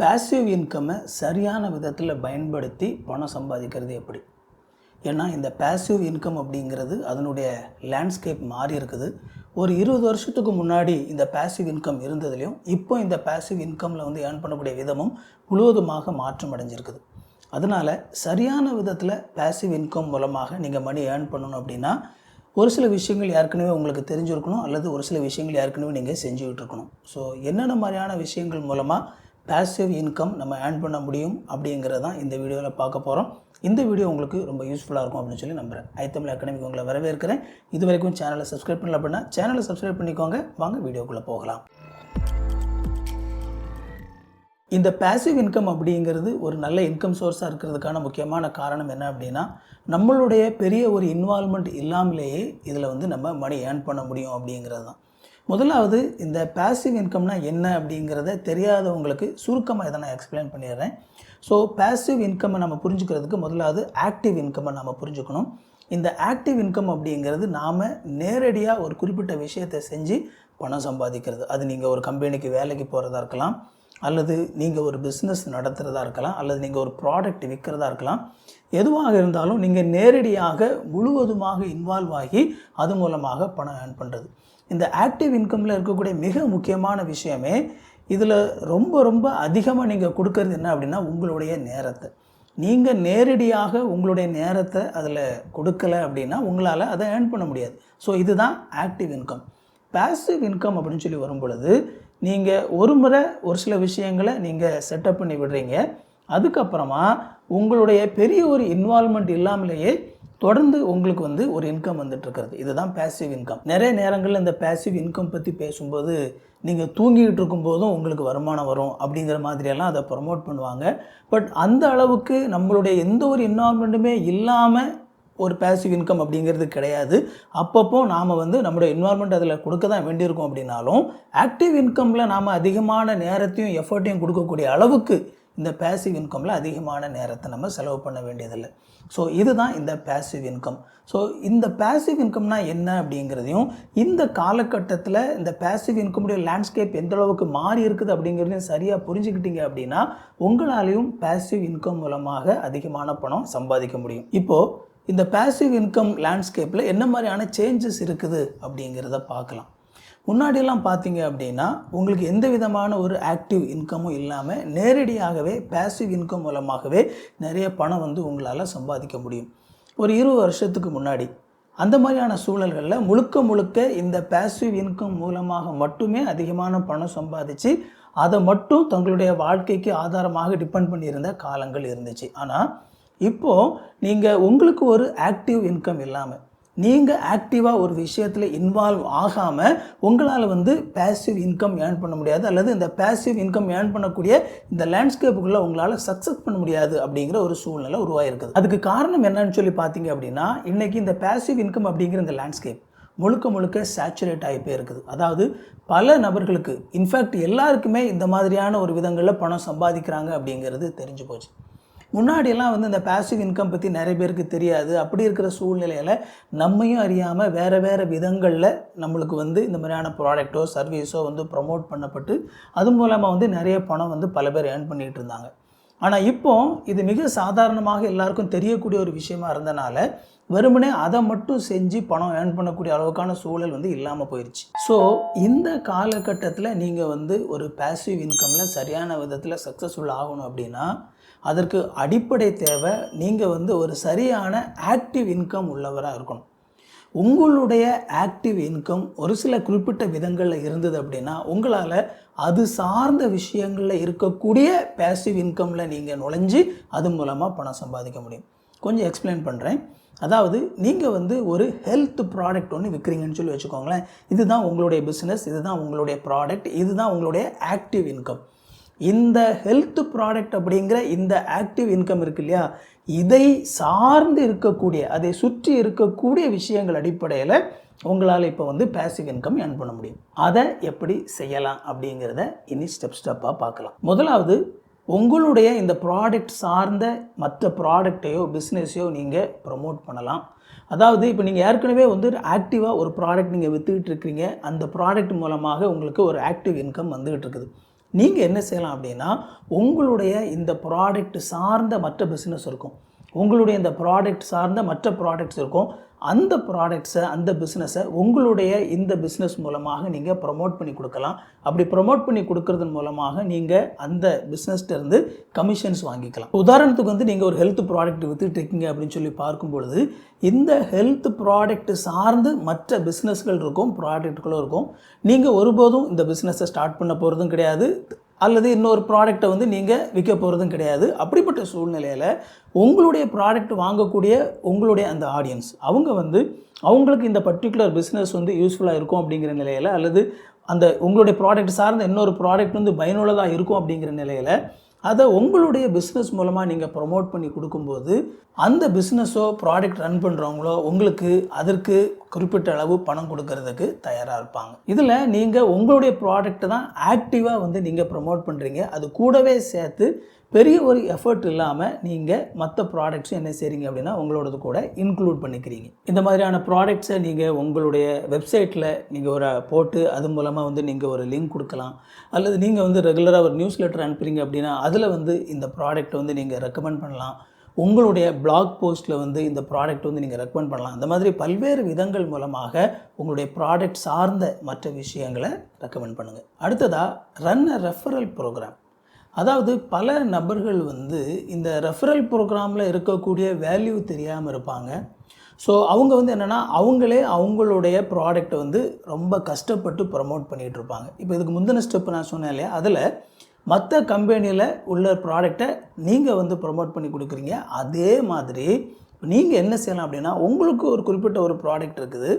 Passive இன்கம்மை சரியான விதத்தில் பயன்படுத்தி பணம் சம்பாதிக்கிறது எப்படி? ஏன்னா இந்த பேசிவ் இன்கம் அப்படிங்கிறது அதனுடைய லேண்ட்ஸ்கேப் மாறி இருக்குது. ஒரு இருபது வருஷத்துக்கு முன்னாடி இந்த பேசிவ் இன்கம் இருந்ததுலேயும் இப்போ இந்த பேசிவ் இன்கமில் வந்து ஏர்ன் பண்ணக்கூடிய விதமும் முழுவதுமாக மாற்றம் அடைஞ்சிருக்குது. அதனால் சரியான விதத்தில் பேசிவ் இன்கம் மூலமாக நீங்கள் மணி ஏர்ன் பண்ணணும் அப்படின்னா ஒரு சில விஷயங்கள் ஏற்கனவே உங்களுக்கு தெரிஞ்சிருக்கணும் அல்லது ஒரு சில விஷயங்கள் ஏற்கனவே நீங்கள் செஞ்சுக்கிட்டு இருக்கணும். ஸோ என்னென்ன மாதிரியான விஷயங்கள் மூலமாக பேசிவ் இன்கம் நம்ம ஏர்ன் பண்ண முடியும் அப்படிங்கிறது தான் இந்த வீடியோவில் பார்க்க போகிறோம் இந்த வீடியோ உங்களுக்கு ரொம்ப யூஸ்ஃபுல்லாக இருக்கும் அப்படின்னு சொல்லி நம்புகிறேன் ஐத்தமிழ் அகாடமிக்கு உங்களை வரவேற்கிறேன். இது வரைக்கும் சேனலை சப்ஸ்கிரைப் பண்ணல அப்படின்னா சேனலை சப்ஸ்கிரைப் பண்ணிக்கோங்க. வாங்க வீடியோக்குள்ளே போகலாம். இந்த பேசிவ் இன்கம் அப்படிங்கிறது ஒரு நல்ல இன்கம் சோர்ஸாக இருக்கிறதுக்கான முக்கியமான காரணம் என்ன அப்படின்னா நம்மளுடைய பெரிய ஒரு இன்வால்மெண்ட் இல்லாமலேயே இதில் வந்து நம்ம மணி ஏர்ன் பண்ண முடியும் அப்படிங்கிறது தான் முதலாவது இந்த பேசிவ் இன்கம்னா என்ன அப்படிங்கிறத தெரியாதவங்களுக்கு சுருக்கமாக இதை நான் எக்ஸ்பிளைன் பண்ணிடுறேன். ஸோ பேசிவ் இன்கம்மை நம்ம புரிஞ்சுக்கிறதுக்கு முதலாவது ஆக்டிவ் இன்கம்மை நம்ம புரிஞ்சுக்கணும். இந்த ஆக்டிவ் இன்கம் அப்படிங்கிறது நாம் நேரடியாக ஒரு குறிப்பிட்ட விஷயத்தை செஞ்சு பணம் சம்பாதிக்கிறது. அது நீங்கள் ஒரு கம்பெனிக்கு வேலைக்கு போகிறதா இருக்கலாம் அல்லது நீங்கள் ஒரு பிஸ்னஸ் நடத்துகிறதா இருக்கலாம் அல்லது நீங்கள் ஒரு ப்ராடக்ட் விற்கிறதா இருக்கலாம். எதுவாக இருந்தாலும் நீங்கள் நேரடியாக முழுவதுமாக இன்வால்வ் ஆகி அது மூலமாக பணம் ஏர்ன் பண்ணுறது இந்த ஆக்டிவ் இன்கமில் இருக்கக்கூடிய மிக முக்கியமான விஷயமே இதில் ரொம்ப ரொம்ப அதிகமாக நீங்கள் கொடுக்கறது என்ன அப்படின்னா உங்களுடைய நேரத்தை. நீங்கள் நேரடியாக உங்களுடைய நேரத்தை அதில் கொடுக்கல அப்படின்னா உங்களால் அதை ஏர்ன் பண்ண முடியாது. ஸோ இதுதான் ஆக்டிவ் இன்கம் பேசிவ் இன்கம் அப்படின்னு சொல்லி வரும் பொழுது நீங்கள் ஒரு முறை ஒரு சில விஷயங்களை நீங்கள் செட்டப் பண்ணி விடுறீங்க. அதுக்கப்புறமா உங்களுடைய பெரிய ஒரு இன்வால்மெண்ட் இல்லாமலேயே தொடர்ந்து உங்களுக்கு வந்து ஒரு இன்கம் வந்துட்டு இருக்கிறது இதுதான் பேசிவ் இன்கம் நிறைய நேரங்களில் இந்த பேசிவ் இன்கம் பற்றி பேசும்போது நீங்கள் தூங்கிக்கிட்டு இருக்கும்போதும் உங்களுக்கு வருமானம் வரும் அப்படிங்கிற மாதிரியெல்லாம் அதை ப்ரமோட் பண்ணுவாங்க. பட் அந்த அளவுக்கு நம்மளுடைய எந்த ஒரு இன்வால்மெண்ட்டுமே இல்லாமல் ஒரு பேசிவ் இன்கம் அப்படிங்கிறது கிடையாது. அப்பப்போ நாம் வந்து நம்மளுடைய என்வார்மெண்ட் அதில் கொடுக்க தான் வேண்டியிருக்கோம் அப்படின்னாலும் ஆக்டிவ் இன்கமில் நாம் அதிகமான நேரத்தையும் எஃபர்ட்டையும் கொடுக்கக்கூடிய அளவுக்கு இந்த பேசிவ் இன்கமில் அதிகமான நேரத்தை நம்ம செலவு பண்ண வேண்டியதில்லை. ஸோ இதுதான் இந்த பேசிவ் இன்கம் ஸோ இந்த பேசிவ் இன்கம்னா என்ன அப்படிங்கிறதையும் இந்த காலகட்டத்தில் இந்த பேசிவ் இன்கமுடைய லேண்ட்ஸ்கேப் எந்த அளவுக்கு மாறி இருக்குது அப்படிங்கிறதையும் சரியாக புரிஞ்சுக்கிட்டீங்க அப்படின்னா உங்களாலையும் பேசிவ் இன்கம் மூலமாக அதிகமான பணம் சம்பாதிக்க முடியும். இப்போது இந்த பேசிவ் இன்கம் லேண்ட்ஸ்கேப்பில் என்ன மாதிரியான சேஞ்சஸ் இருக்குது அப்படிங்கிறத பார்க்கலாம். முன்னாடியெல்லாம் பார்த்தீங்க அப்படின்னா உங்களுக்கு எந்த விதமான ஒரு ஆக்டிவ் இன்கமும் இல்லாமல் நேரடியாகவே பேசிவ் இன்கம் மூலமாகவே நிறைய பணம் வந்து உங்களால் சம்பாதிக்க முடியும். ஒரு இருபது வருஷத்துக்கு முன்னாடி அந்த மாதிரியான சூழல்களில் முழுக்க முழுக்க இந்த பேசிவ் இன்கம் மூலமாக மட்டுமே அதிகமான பணம் சம்பாதிச்சு அதை மட்டும் தங்களுடைய வாழ்க்கைக்கு ஆதாரமாக டிபெண்ட் பண்ணியிருந்த காலங்கள் இருந்துச்சு. ஆனால் இப்போது நீங்கள் உங்களுக்கு ஒரு ஆக்டிவ் இன்கம் இல்லாமல் நீங்கள் ஆக்டிவாக ஒரு விஷயத்தில் இன்வால்வ் ஆகாமல் உங்களால் வந்து பேசிவ் இன்கம் ஏர்ன் பண்ண முடியாது. அல்லது இந்த பேசிவ் இன்கம் ஏர்ன் பண்ணக்கூடிய இந்த லேண்ட்ஸ்கேப்புக்குள்ளே உங்களால் சக்ஸஸ் பண்ண முடியாது அப்படிங்கிற ஒரு சூழ்நிலை உருவாயிருக்குது. அதுக்கு காரணம் என்னன்னு சொல்லி பார்த்தீங்க அப்படின்னா இன்றைக்கி இந்த பேசிவ் இன்கம் அப்படிங்கிற இந்த லேண்ட்ஸ்கேப் முழுக்க முழுக்க சேச்சுரேட் ஆகி போயிருக்குது. அதாவது பல நபர்களுக்கு இன்ஃபேக்ட் எல்லாருக்குமே இந்த மாதிரியான ஒரு விதங்களில் பணம் சம்பாதிக்கிறாங்க அப்படிங்கிறது தெரிஞ்சு போச்சு. முன்னாடியெல்லாம் வந்து இந்த பேசிவ் இன்கம் பற்றி நிறைய பேருக்கு தெரியாது. அப்படி இருக்கிற சூழ்நிலையில் நம்மையும் அறியாமல் வேறு வேறு விதங்களில் நம்மளுக்கு வந்து இந்த மாதிரியான ப்ராடக்ட்டோ சர்வீஸோ வந்து ப்ரமோட் பண்ணப்பட்டு அது மூலமாக வந்து நிறைய பணம் வந்து பல பேர் ஏர்ன் பண்ணிகிட்டு இருந்தாங்க. ஆனால் இப்போ இது மிக சாதாரணமாக எல்லாருக்கும் தெரியக்கூடிய ஒரு விஷயமா இருந்தனால வெறுமனே அதை மட்டும் செஞ்சு பணம் ஏர்ன் பண்ணக்கூடிய அளவுக்கான சூழல் வந்து இல்லாமல் போயிடுச்சு ஸோ இந்த காலகட்டத்தில் நீங்கள் வந்து ஒரு பேசிவ் இன்கமில் சரியான விதத்தில் சக்ஸஸ்ஃபுல் ஆகணும் அப்படின்னா அதற்கு அடிப்படை தேவை நீங்கள் வந்து ஒரு சரியான ஆக்டிவ் இன்கம் உள்ளவராக இருக்கணும். உங்களுடைய ஆக்டிவ் இன்கம் ஒரு சில குறிப்பிட்ட விதங்களில் இருந்தது அப்படின்னா உங்களால் அது சார்ந்த விஷயங்களில் இருக்கக்கூடிய பேசிவ் இன்கமில் நீங்கள் நுழைஞ்சு அது மூலமாக பணம் சம்பாதிக்க முடியும். கொஞ்சம் எக்ஸ்பிளைன் பண்ணுறேன் அதாவது நீங்கள் வந்து ஒரு ஹெல்த் ப்ராடக்ட் ஒன்று விற்கிறீங்கன்னு சொல்லி வச்சுக்கோங்களேன். இதுதான் உங்களுடைய பிஸ்னஸ் இதுதான் உங்களுடைய ப்ராடக்ட் இதுதான் உங்களுடைய ஆக்டிவ் இன்கம் இந்த ஹெல்த் ப்ராடக்ட் அப்படிங்கிற இந்த ஆக்டிவ் இன்கம் இருக்கு இல்லையா? இதை சார்ந்து இருக்கக்கூடிய அதை சுற்றி இருக்கக்கூடிய விஷயங்கள் அடிப்படையில் உங்களால் இப்போ வந்து பேசிவ் இன்கம் ஏர்ன் பண்ண முடியும். அதை எப்படி செய்யலாம் அப்படிங்கிறத இனி ஸ்டெப் ஸ்டெப்பாக பார்க்கலாம். முதலாவது உங்களுடைய இந்த ப்ராடக்ட் சார்ந்த மற்ற ப்ராடக்டையோ பிஸ்னஸையோ நீங்கள் ப்ரொமோட் பண்ணலாம். அதாவது இப்போ நீங்கள் ஏற்கனவே வந்து ஆக்டிவாக ஒரு ப்ராடக்ட் நீங்கள் விற்றுக்கிட்டு இருக்கிறீங்க. அந்த ப்ராடக்ட் மூலமாக உங்களுக்கு ஒரு ஆக்டிவ் இன்கம் வந்துகிட்டு இருக்குது. நீங்கள் என்ன செய்யலாம் அப்படின்னா உங்களுடைய இந்த ப்ராடக்ட் சார்ந்த மற்ற பிஸ்னஸ் இருக்கும். உங்களுடைய இந்த ப்ராடக்ட் சார்ந்த மற்ற ப்ராடக்ட்ஸ் இருக்கும். அந்த ப்ராடக்ட்ஸை அந்த பிஸ்னஸை உங்களுடைய இந்த பிஸ்னஸ் மூலமாக நீங்கள் ப்ரமோட் பண்ணி கொடுக்கலாம். அப்படி ப்ரமோட் பண்ணி கொடுக்கறதன் மூலமாக நீங்கள் அந்த business-ட்ட இருந்து கமிஷன்ஸ் வாங்கிக்கலாம். உதாரணத்துக்கு வந்து நீங்கள் ஒரு ஹெல்த் ப்ராடக்ட் வித்துட்ருக்கீங்க அப்படின்னு சொல்லி பார்க்கும் பொழுது இந்த ஹெல்த் ப்ராடக்ட் சார்ந்து மற்ற பிஸ்னஸ்கள் இருக்கும் ப்ராடக்ட்களும் இருக்கும். நீங்கள் ஒருபோதும் இந்த பிஸ்னஸை ஸ்டார்ட் பண்ண போகிறதும் கிடையாது. அல்லது இன்னொரு ப்ராடக்டை வந்து நீங்கள் விற்க போகிறதும் கிடையாது. அப்படிப்பட்ட சூழ்நிலையில் உங்களுடைய ப்ராடக்ட் வாங்கக்கூடிய உங்களுடைய அந்த ஆடியன்ஸ் அவங்க வந்து அவங்களுக்கு இந்த பர்டிகுலர் பிஸ்னஸ் வந்து யூஸ்ஃபுல்லாக இருக்கும் அப்படிங்கிற நிலையில் அல்லது அந்த உங்களுடைய ப்ராடக்ட் சார்ந்த இன்னொரு ப்ராடக்ட் வந்து பயனுள்ளதாக இருக்கும் அப்படிங்கிற நிலையில் அதை உங்களுடைய பிஸ்னஸ் மூலமாக நீங்கள் ப்ரொமோட் பண்ணி கொடுக்கும்போது அந்த பிஸ்னஸோ ப்ராடக்ட் ரன் பண்ணுறவங்களோ உங்களுக்கு அதற்கு குறிப்பிட்ட அளவு பணம் கொடுக்கறதுக்கு தயாராக இருப்பாங்க. இதில் நீங்கள் உங்களுடைய ப்ராடக்ட்டை தான் ஆக்டிவாக வந்து நீங்கள் ப்ரொமோட் பண்ணுறீங்க அது கூடவே சேர்த்து பெரிய ஒரு எஃபர்ட் இல்லாமல் நீங்கள் மற்ற ப்ராடக்ட்ஸும் என்ன செய்கிறீங்க அப்படின்னா உங்களோடது கூட இன்க்ளூட் பண்ணிக்கிறீங்க. இந்த மாதிரியான ப்ராடக்ட்ஸை நீங்கள் உங்களுடைய வெப்சைட்டில் நீங்கள் ஒரு போட்டு அது மூலமாக வந்து நீங்கள் ஒரு லிங்க் கொடுக்கலாம். அல்லது நீங்கள் வந்து ரெகுலராக ஒரு நியூஸ் லெட்டர் அனுப்புகிறீங்க அப்படின்னா அதில் வந்து இந்த ப்ராடக்ட் வந்து நீங்கள் ரெக்கமெண்ட் பண்ணலாம். உங்களுடைய பிளாக் போஸ்ட்டில் வந்து இந்த ப்ராடக்ட் வந்து நீங்கள் ரெக்கமெண்ட் பண்ணலாம். அந்த மாதிரி பல்வேறு விதங்கள் மூலமாக உங்களுடைய ப்ராடக்ட் சார்ந்த மற்ற விஷயங்களை ரெக்கமெண்ட் பண்ணுங்கள் அடுத்ததாக ரன் அ ரெஃபரல் ப்ரோக்ராம் அதாவது பல நபர்கள் வந்து இந்த ரெஃபரல் ப்ரோக்ராமில் இருக்கக்கூடிய வேல்யூ தெரியாமல் இருப்பாங்க. ஸோ அவங்க வந்து என்னென்னா அவங்களே அவங்களுடைய ப்ராடக்ட்டை வந்து ரொம்ப கஷ்டப்பட்டு ப்ரமோட் பண்ணிகிட்டு இருப்பாங்க. இப்போ இதுக்கு முந்தின ஸ்டெப் நான் சொன்னேன் இல்லையா? அதில் மற்ற கம்பெனியில் உள்ள ப்ராடக்டை நீங்கள் வந்து ப்ரொமோட் பண்ணி கொடுக்குறீங்க. அதே மாதிரி நீங்கள் என்ன செய்யலாம் அப்படின்னா உங்களுக்கு ஒரு குறிப்பிட்ட ஒரு ப்ராடக்ட் இருக்குது.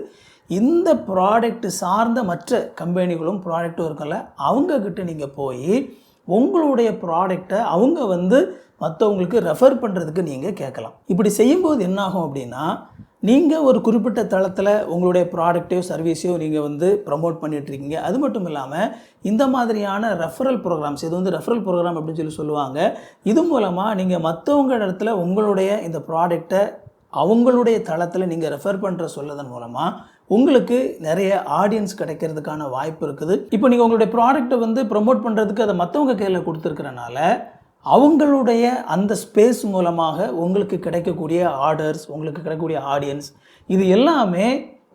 இந்த ப்ராடக்ட் சார்ந்த மற்ற கம்பெனிகளும் ப்ராடக்ட்டும் இருக்கல அவங்கக்கிட்ட நீங்கள் போய் உங்களுடைய ப்ராடக்டை அவங்க வந்து மற்றவங்களுக்கு ரெஃபர் பண்ணுறதுக்கு நீங்கள் கேட்கலாம். இப்படி செய்யும்போது என்னாகும் அப்படின்னா நீங்கள் ஒரு குறிப்பிட்ட தளத்தில் உங்களுடைய ப்ராடக்ட்டையோ சர்வீஸையோ நீங்கள் வந்து ப்ரமோட் பண்ணிகிட்ருக்கீங்க அது மட்டும் இல்லாமல் இந்த மாதிரியான ரெஃபரல் ப்ரோக்ராம்ஸ் இது வந்து ரெஃபரல் ப்ரோக்ராம் அப்படின்னு சொல்லி சொல்லுவாங்க. இது மூலமாக நீங்கள் மற்றவங்க இடத்துல உங்களுடைய இந்த ப்ராடக்டை அவங்களுடைய தளத்தில் நீங்கள் ரெஃபர் பண்ணுற சொல்லதன் மூலமாக உங்களுக்கு நிறைய ஆடியன்ஸ் கிடைக்கிறதுக்கான வாய்ப்பு இருக்குது. இப்போ நீங்கள் உங்களுடைய ப்ராடக்ட்டை வந்து ப்ரமோட் பண்ணுறதுக்கு அதை மற்றவங்க கையில் கொடுத்துருக்கிறனால அவங்களுடைய அந்த ஸ்பேஸ் மூலமாக உங்களுக்கு கிடைக்கக்கூடிய ஆர்டர்ஸ் உங்களுக்கு கிடைக்கக்கூடிய ஆடியன்ஸ் இது எல்லாமே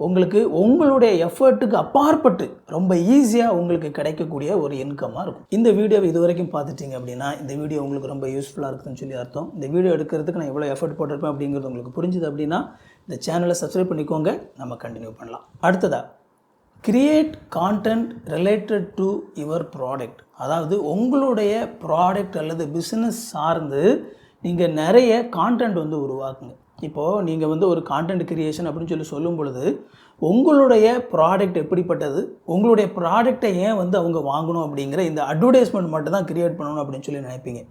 உங்களுக்கு உங்களுடைய எஃபர்ட்டுக்கு அப்பாற்பட்டு ரொம்ப ஈஸியாக உங்களுக்கு கிடைக்கக்கூடிய ஒரு இன்கமாக இருக்கும். இந்த வீடியோவை இது வரைக்கும் பார்த்துட்டிங்க அப்படின்னா இந்த வீடியோ உங்களுக்கு ரொம்ப யூஸ்ஃபுல்லாக இருக்குதுன்னு சொல்லி அர்த்தம். இந்த வீடியோ எடுக்கிறதுக்கு நான் எவ்வளோ எஃபர்ட் போட்டிருப்பேன் அப்படிங்கிறது உங்களுக்கு புரிஞ்சுது அப்படின்னா இந்த சேனலை சப்ஸ்கிரைப் பண்ணிக்கோங்க. நம்ம கண்டினியூ பண்ணலாம். அடுத்ததாக create content related to your product அதாவது உங்களுடைய ப்ராடக்ட் அல்லது பிஸ்னஸ் சார்ந்து நீங்கள் நிறைய கான்டென்ட் வந்து உருவாக்குங்க. இப்போது நீங்கள் வந்து ஒரு கான்டென்ட் கிரியேஷன் அப்படின்னு சொல்லி சொல்லும் பொழுது உங்களுடைய ப்ராடக்ட் எப்படிப்பட்டது? உங்களுடைய ப்ராடக்டை ஏன் வந்து அவங்க வாங்கணும் அப்படிங்கிற இந்த அட்வர்டைஸ்மெண்ட் மட்டும் தான் கிரியேட் பண்ணணும் அப்படின்னு சொல்லி நினைப்பீங்க.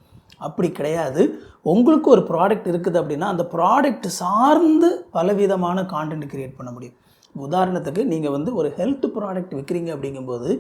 அப்படி கிடையாது. உங்களுக்கு ஒரு ப்ராடக்ட் இருக்குது அப்படின்னா அந்த ப்ராடக்ட் சார்ந்து பலவிதமான கான்டென்ட் கிரியேட் பண்ண முடியும். உதாரணத்துக்கு நீங்கள் வந்து ஒரு ஹெல்த் ப்ராடக்ட் விற்கிறீங்க அப்படிங்கும்போது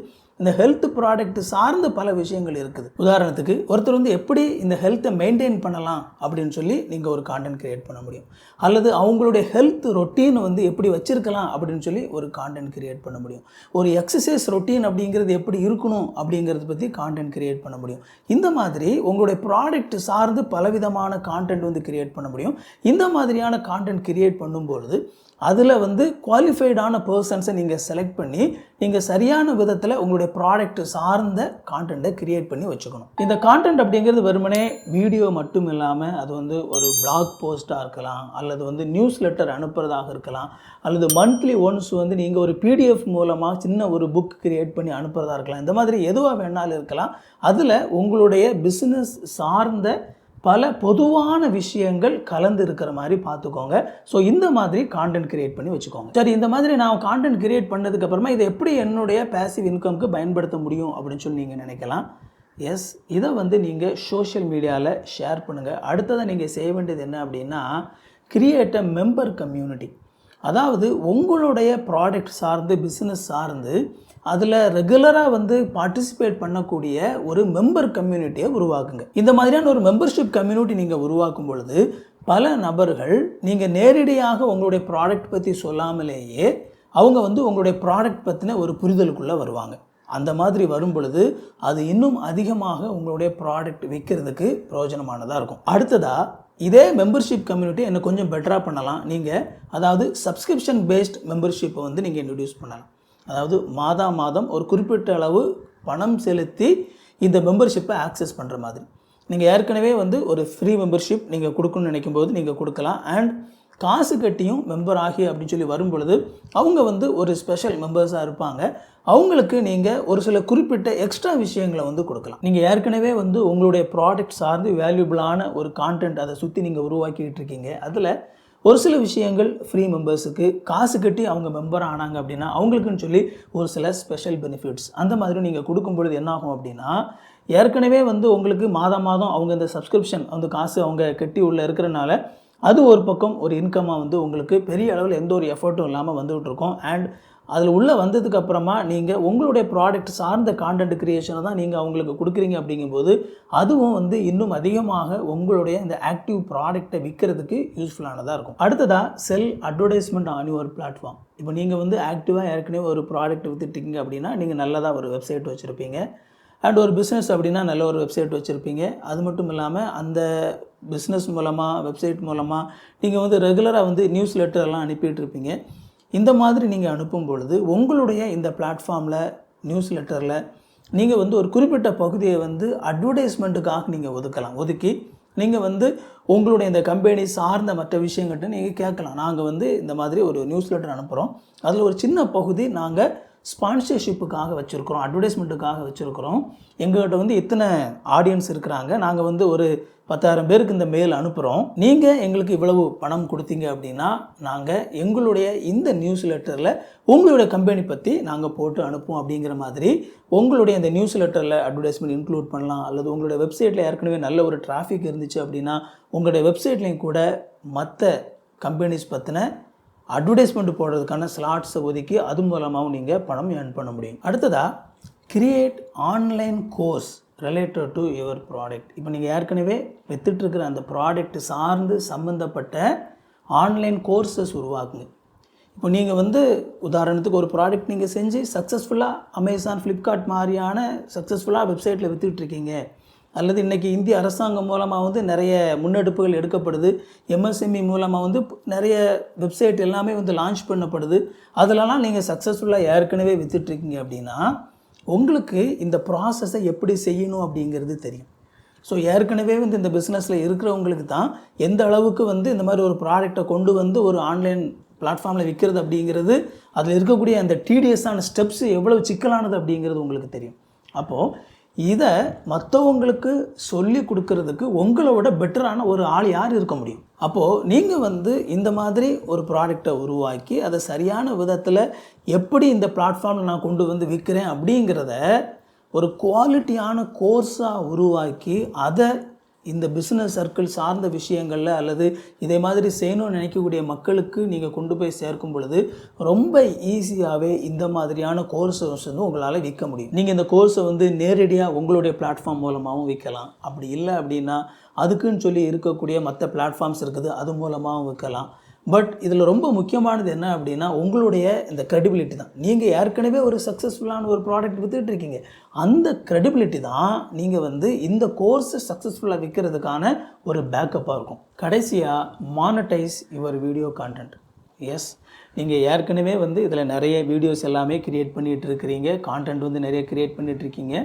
இந்த ஹெல்த் ப்ராடக்ட் சார்ந்த பல விஷயங்கள் இருக்குது. உதாரணத்துக்கு ஒருத்தர் வந்து எப்படி இந்த ஹெல்த்தை மெயின்டைன் பண்ணலாம் அப்படின்னு சொல்லி நீங்கள் ஒரு கான்டென்ட் கிரியேட் பண்ண முடியும். அல்லது அவங்களுடைய ஹெல்த் ரொட்டீன் வந்து எப்படி வச்சுருக்கலாம் அப்படின்னு சொல்லி ஒரு கான்டென்ட் கிரியேட் பண்ண முடியும். ஒரு எக்ஸசைஸ் ரொட்டீன் அப்படிங்கிறது எப்படி இருக்கணும் அப்படிங்கிறத பற்றி கான்டென்ட் கிரியேட் பண்ண முடியும். இந்த மாதிரி உங்களுடைய ப்ராடக்ட் சார்ந்து பலவிதமான கான்டென்ட் வந்து கிரியேட் பண்ண முடியும். இந்த மாதிரியான கான்டென்ட் கிரியேட் பண்ணும்பொழுது அதில் வந்து குவாலிஃபைடான பர்சன்ஸை நீங்கள் செலக்ட் பண்ணி நீங்கள் சரியான விதத்தில் உங்களுடைய ப்ராடக்ட் சார்ந்த கான்டென்ட்டை கிரியேட் பண்ணி வச்சுக்கணும். இந்த கான்டென்ட் அப்படிங்கிறது வெறுமனே வீடியோ மட்டும் இல்லாமல் அது வந்து ஒரு பிளாக் போஸ்ட்டாக இருக்கலாம் அல்லது வந்து நியூஸ் லெட்டர் அனுப்புகிறதாக இருக்கலாம் அல்லது மந்த்லி ஒன்ஸ் வந்து நீங்கள் ஒரு பிடிஎஃப் மூலமாக சின்ன ஒரு புக் கிரியேட் பண்ணி அனுப்புகிறதா இருக்கலாம். இந்த மாதிரி எதுவாக வேணாலும் இருக்கலாம். அதில் உங்களுடைய பிஸ்னஸ் சார்ந்த பல பொதுவான விஷயங்கள் கலந்து இருக்கிற மாதிரி பார்த்துக்கோங்க. ஸோ இந்த மாதிரி கான்டென்ட் கிரியேட் பண்ணி வச்சுக்கோங்க. சரி இந்த மாதிரி நான் கான்டென்ட் கிரியேட் பண்ணதுக்கப்புறமா இதை எப்படி என்னுடைய பேசிவ் இன்கம்க்கு பயன்படுத்த முடியும் அப்படின்னு சொல்லி நீங்கள் நினைக்கலாம். எஸ் இதை வந்து நீங்கள் சோஷியல் மீடியாவில் ஷேர் பண்ணுங்கள் அடுத்ததாக நீங்கள் செய்ய வேண்டியது என்ன அப்படின்னா கிரியேட் அ மெம்பர் கம்யூனிட்டி அதாவது உங்களுடைய ப்ராடக்ட் சார்ந்து பிஸ்னஸ் சார்ந்து அதில் ரெகுலராக வந்து பார்ட்டிசிபேட் பண்ணக்கூடிய ஒரு மெம்பர் கம்யூனிட்டியை உருவாக்குங்க. இந்த மாதிரியான ஒரு மெம்பர்ஷிப் கம்யூனிட்டி நீங்கள் உருவாக்கும் பொழுது பல நபர்கள் நீங்கள் நேரடியாக உங்களுடைய ப்ராடக்ட் பற்றி சொல்லாமலேயே அவங்க வந்து உங்களுடைய ப்ராடக்ட் பற்றின ஒரு புரிதலுக்குள்ளே வருவாங்க. அந்த மாதிரி வரும் பொழுது அது இன்னும் அதிகமாக உங்களுடைய ப்ராடக்ட் விற்கிறதுக்கு பிரயோஜனமானதாக இருக்கும். அடுத்ததாக இதே மெம்பர்ஷிப் கம்யூனிட்டி என்ன கொஞ்சம் பெட்டராக பண்ணலாம். நீங்கள் அதாவது சப்ஸ்கிரிப்ஷன் பேஸ்ட் மெம்பர்ஷிப்பை வந்து நீங்கள் இன்ட்ரடியூஸ் பண்ணலாம். அதாவது மாதா மாதம் ஒரு குறிப்பிட்ட அளவு பணம் செலுத்தி இந்த மெம்பர்ஷிப்பை ஆக்சஸ் பண்ணுற மாதிரி. நீங்கள் ஏற்கனவே வந்து ஒரு ஃப்ரீ மெம்பர்ஷிப் நீங்கள் கொடுக்கணும்னு நினைக்கும் போது நீங்கள் கொடுக்கலாம். அண்ட் காசு கட்டியும் மெம்பர் ஆகி அப்படின்னு சொல்லி வரும் பொழுது அவங்க வந்து ஒரு ஸ்பெஷல் மெம்பர்ஸாக இருப்பாங்க. அவங்களுக்கு நீங்கள் ஒரு சில குறிப்பிட்ட எக்ஸ்ட்ரா விஷயங்களை வந்து கொடுக்கலாம். நீங்கள் ஏற்கனவே வந்து உங்களுடைய ப்ராடக்ட் சார்ந்து வேல்யூபிளான ஒரு கான்டென்ட் அதை சுற்றி நீங்கள் உருவாக்கிட்டு இருக்கீங்க. அதில் ஒரு சில விஷயங்கள் ஃப்ரீ மெம்பர்ஸுக்கு காசு கட்டி அவங்க மெம்பர் ஆனாங்க அப்படின்னா அவங்களுக்குன்னு சொல்லி ஒரு சில ஸ்பெஷல் பெனிஃபிட்ஸ் அந்த மாதிரி நீங்கள் கொடுக்கும் பொழுது என்ன ஆகும் அப்படின்னா ஏற்கனவே வந்து உங்களுக்கு மாதம் மாதம் அவங்க இந்த சப்ஸ்கிரிப்ஷன் அந்த காசு அவங்க கட்டி உள்ள இருக்கிறனால அது ஒரு பக்கம் ஒரு இன்கமாக வந்து உங்களுக்கு பெரிய அளவில் எந்த ஒரு எஃபர்ட்டும் இல்லாமல் வந்துகிட்ருக்கும் அண்ட் அதில் உள்ளே வந்ததுக்கப்புறமா நீங்கள் உங்களுடைய ப்ராடக்ட் சார்ந்த கான்டென்ட் க்ரியேஷனை தான் நீங்கள் அவங்களுக்கு கொடுக்குறீங்க அப்படிங்கும்போது அதுவும் வந்து இன்னும் அதிகமாக உங்களுடைய இந்த ஆக்டிவ் ப்ராடக்ட்டை விற்கிறதுக்கு யூஸ்ஃபுல்லானதாக இருக்கும். அடுத்ததாக sell advertisement on your platform இப்போ நீங்கள் வந்து ஆக்டிவாக ஏற்கனவே ஒரு ப்ராடக்ட் வித்துட்டீங்க அப்படின்னா நீங்கள் நல்லதாக ஒரு வெப்சைட் வச்சுருப்பீங்க. அண்ட் ஒரு பிஸ்னஸ் அப்படின்னா நல்ல ஒரு வெப்சைட் வச்சுருப்பீங்க. அது மட்டும் இல்லாமல் அந்த பிஸ்னஸ் மூலமாக வெப்சைட் மூலமாக நீங்கள் வந்து ரெகுலராக வந்து நியூஸ் லெட்டர்லாம் அனுப்பிட்டுருப்பீங்க இந்த மாதிரி நீங்கள் அனுப்பும் பொழுது உங்களுடைய இந்த பிளாட்ஃபார்மில் நியூஸ் லெட்டரில் நீங்கள் வந்து ஒரு குறிப்பிட்ட பகுதியை வந்து அட்வர்டைஸ்மெண்ட்டுக்காக நீங்கள் ஒதுக்கலாம். ஒதுக்கி நீங்கள் வந்து உங்களுடைய இந்த கம்பெனி சார்ந்த மற்ற விஷயங்கள்ட்ட நீங்கள் கேட்கலாம். நாங்கள் வந்து இந்த மாதிரி ஒரு நியூஸ் லெட்டர் அனுப்புகிறோம் அதில் ஒரு சின்ன பகுதி நாங்கள் ஸ்பான்சர்ஷிப்புக்காக வச்சுருக்குறோம் அட்வர்டைஸ்மெண்ட்டுக்காக வச்சுருக்குறோம். எங்கள்கிட்ட வந்து இத்தனை ஆடியன்ஸ் இருக்கிறாங்க. நாங்கள் வந்து ஒரு பத்தாயிரம் பேருக்கு இந்த மெயில் அனுப்புகிறோம் நீங்கள் எங்களுக்கு இவ்வளவு பணம் கொடுத்தீங்க அப்படின்னா நாங்கள் எங்களுடைய இந்த நியூஸ் லெட்டரில் உங்களுடைய கம்பெனி பற்றி நாங்கள் போட்டு அனுப்புவோம் அப்படிங்கிற மாதிரி உங்களுடைய இந்த நியூஸ் லெட்டரில் அட்வர்டைஸ்மெண்ட் இன்க்ளூட் பண்ணலாம். அல்லது உங்களுடைய வெப்சைட்டில் ஏற்கனவே நல்ல ஒரு டிராஃபிக் இருந்துச்சு அப்படின்னா உங்களுடைய வெப்சைட்லேயும் கூட மற்ற கம்பெனிஸ் பற்றின அட்வர்டைஸ்மெண்ட் போடுறதுக்கான ஸ்லாட்ஸை ஒதுக்கி அது மூலமாகவும் நீங்கள் பணம் ஏர்ன் பண்ண முடியும். அடுத்ததாக create online course related to your product இப்போ நீங்கள் ஏற்கனவே வித்துட்ருக்கிற அந்த ப்ராடக்ட் சார்ந்து சம்மந்தப்பட்ட ஆன்லைன் கோர்ஸஸ் உருவாக்குங்க. இப்போ நீங்கள் வந்து உதாரணத்துக்கு ஒரு ப்ராடக்ட் நீங்கள் செஞ்சு சக்ஸஸ்ஃபுல்லாக அமேசான் ஃப்ளிப்கார்ட் மாதிரியான சக்ஸஸ்ஃபுல்லாக வெப்சைட்டில் விற்றுட்ருக்கீங்க அல்லது இன்றைக்கி இந்திய அரசாங்கம் மூலமாக வந்து நிறைய முன்னெடுப்புகள் எடுக்கப்படுது. எம்எஸ்எம்இ மூலமாக வந்து நிறைய வெப்சைட் எல்லாமே வந்து லான்ச் பண்ணப்படுது. அதிலலாம் நீங்கள் சக்ஸஸ்ஃபுல்லாக ஏற்கனவே விற்றுட்ருக்கீங்க அப்படின்னா உங்களுக்கு இந்த ப்ராசஸை எப்படி செய்யணும் அப்படிங்கிறது தெரியும். ஸோ ஏற்கனவே வந்து இந்த பிஸ்னஸில் இருக்கிறவங்களுக்கு தான் எந்த அளவுக்கு வந்து இந்த மாதிரி ஒரு ப்ராடக்டை கொண்டு வந்து ஒரு ஆன்லைன் பிளாட்ஃபார்மில் விற்கிறது அப்படிங்கிறது அதில் இருக்கக்கூடிய அந்த டிடிஎஸ்ஸான ஸ்டெப்ஸ் எவ்வளவு சிக்கலானது அப்படிங்கிறது உங்களுக்கு தெரியும். அப்போது இதை மற்றவங்களுக்கு சொல்லி கொடுக்கறதுக்கு உங்களோட பெட்டரான ஒரு ஆள் யார் இருக்க முடியும்? அப்போது நீங்கள் வந்து இந்த மாதிரி ஒரு ப்ராடக்டை உருவாக்கி அதை சரியான விதத்தில் எப்படி இந்த பிளாட்ஃபார்மில் நான் கொண்டு வந்து விற்கிறேன் அப்படிங்கிறத ஒரு குவாலிட்டியான கோர்ஸாக உருவாக்கி அதை இந்த பிஸ்னஸ் சர்க்கிள் சார்ந்த விஷயங்களில் அல்லது இதே மாதிரி செய்யணும்னு நினைக்கக்கூடிய மக்களுக்கு நீங்கள் கொண்டு போய் சேர்க்கும் பொழுது ரொம்ப ஈஸியாகவே இந்த மாதிரியான கோர்ஸை வந்து உங்களால் விற்க முடியும். நீங்கள் இந்த கோர்ஸை வந்து நேரடியாக உங்களுடைய பிளாட்ஃபார்ம் மூலமாகவும் விற்கலாம் அப்படி இல்லை அப்படின்னா அதுக்குன்னு சொல்லி இருக்கக்கூடிய மற்ற பிளாட்ஃபார்ம்ஸ் இருக்குது அது மூலமாகவும் விற்கலாம் பட் இதில் ரொம்ப முக்கியமானது என்ன அப்படின்னா உங்களுடைய இந்த க்ரெடிபிலிட்டி தான். நீங்கள் ஏற்கனவே ஒரு சக்ஸஸ்ஃபுல்லான ஒரு ப்ராடக்ட் வித்துட்டு இருக்கீங்க. அந்த க்ரெடிபிலிட்டி தான் நீங்கள் வந்து இந்த கோர்ஸை சக்ஸஸ்ஃபுல்லாக விற்கிறதுக்கான ஒரு பேக்கப்பாக இருக்கும். கடைசியாக monetize your video content as நீங்கள் ஏற்கனவே வந்து இதில் நிறைய வீடியோஸ் எல்லாமே க்ரியேட் பண்ணிகிட்டு இருக்கிறீங்க. கான்டென்ட் வந்து நிறைய க்ரியேட் பண்ணிகிட்டு இருக்கீங்க.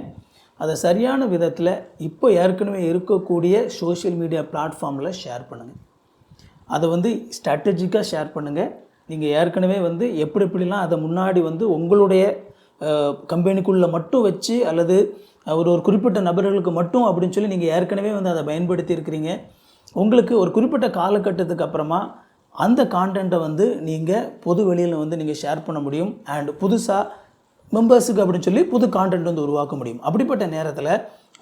அதை சரியான விதத்தில் இப்போ ஏற்கனவே இருக்கக்கூடிய சோஷியல் மீடியா பிளாட்ஃபார்மில் ஷேர் பண்ணுங்கள் அதை வந்து ஸ்ட்ராட்டஜிக்காக ஷேர் பண்ணுங்கள் நீங்கள் ஏற்கனவே வந்து எப்படி எப்படிலாம் அதை முன்னாடி வந்து உங்களுடைய கம்பெனிக்குள்ளே மட்டும் வச்சு அல்லது ஒரு ஒரு குறிப்பிட்ட நபர்களுக்கு மட்டும் அப்படின்னு சொல்லி நீங்கள் ஏற்கனவே வந்து அதை பயன்படுத்தி இருக்கிறீங்க. உங்களுக்கு ஒரு குறிப்பிட்ட காலகட்டத்துக்கு அப்புறமா அந்த கான்டென்ட்டை வந்து நீங்கள் பொது வெளியில் வந்து நீங்கள் ஷேர் பண்ண முடியும். அண்ட் புதுசாக மெம்பர்ஸுக்கு அப்படின்னு சொல்லி புது கான்டென்ட் வந்து உருவாக்க முடியும். அப்படிப்பட்ட நேரத்தில்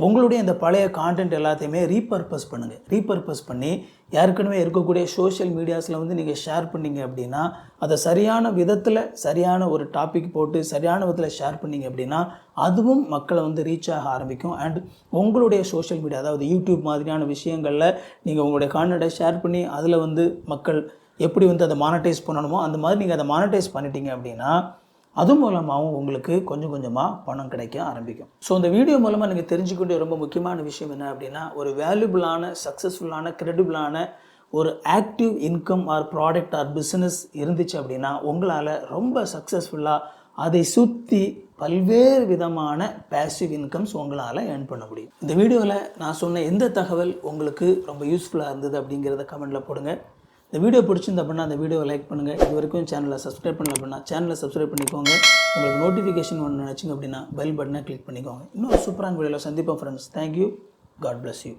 உங்களுடைய இந்த பழைய கான்டென்ட் எல்லாத்தையுமே ரீபர்பஸ் பண்ணுங்கள் ரீபர்பஸ் பண்ணி ஏற்கனவே இருக்கக்கூடிய சோஷியல் மீடியாஸில் வந்து நீங்கள் ஷேர் பண்ணீங்க அப்படின்னா அதை சரியான விதத்தில் சரியான ஒரு டாபிக் போட்டு சரியான விதத்தில் ஷேர் பண்ணீங்க அப்படின்னா அதுவும் மக்களை வந்து ரீச் ஆக ஆரம்பிக்கும். அண்ட் உங்களுடைய சோஷியல் மீடியா அதாவது யூடியூப் மாதிரியான விஷயங்களில் நீங்கள் உங்களுடைய கான்டென்ட்டை ஷேர் பண்ணி அதில் வந்து மக்கள் எப்படி வந்து அதை மானடைஸ் பண்ணணுமோ அந்த மாதிரி நீங்கள் அதை மானடைஸ் பண்ணிட்டீங்க அப்படின்னா அது மூலமாகவும் உங்களுக்கு கொஞ்சம் கொஞ்சமாக பணம் கிடைக்க ஆரம்பிக்கும். ஸோ இந்த வீடியோ மூலமாக நீங்கள் தெரிஞ்சுக்கிட்ட ரொம்ப முக்கியமான விஷயம் என்ன அப்படின்னா ஒரு வேல்யூபிளான சக்ஸஸ்ஃபுல்லான கிரெடிபிளான ஒரு active income or product or business இருந்துச்சு அப்படின்னா உங்களால் ரொம்ப சக்ஸஸ்ஃபுல்லாக அதை சுற்றி பல்வேறு விதமான பேசிவ் இன்கம்ஸ் உங்களால் ஏர்ன் பண்ண முடியும். இந்த வீடியோவில் நான் சொன்ன எந்த தகவல் உங்களுக்கு ரொம்ப யூஸ்ஃபுல்லாக இருந்தது அப்படிங்கிறத கமெண்ட்டில் போடுங்க. இந்த வீடியோ பிடிச்சிருந்த அப்படின்னா அந்த வீடியோவை லைக் பண்ணுங்கள் இது வரைக்கும் சேனலை சப்ஸ்கிரைப் பண்ணல அப்படின்னா சேனலை சப்ஸ்கிரைப் பண்ணிக்கோங்க. உங்களுக்கு நோட்டிஃபிகேஷன் ஒன்று நினச்சிங்க அப்படின்னா பெல் பட்டனை கிளிக் பண்ணிக்கோங்க. இன்னொரு சூப்பரான வீடியோவில் சந்திப்போம் friends thank you God bless you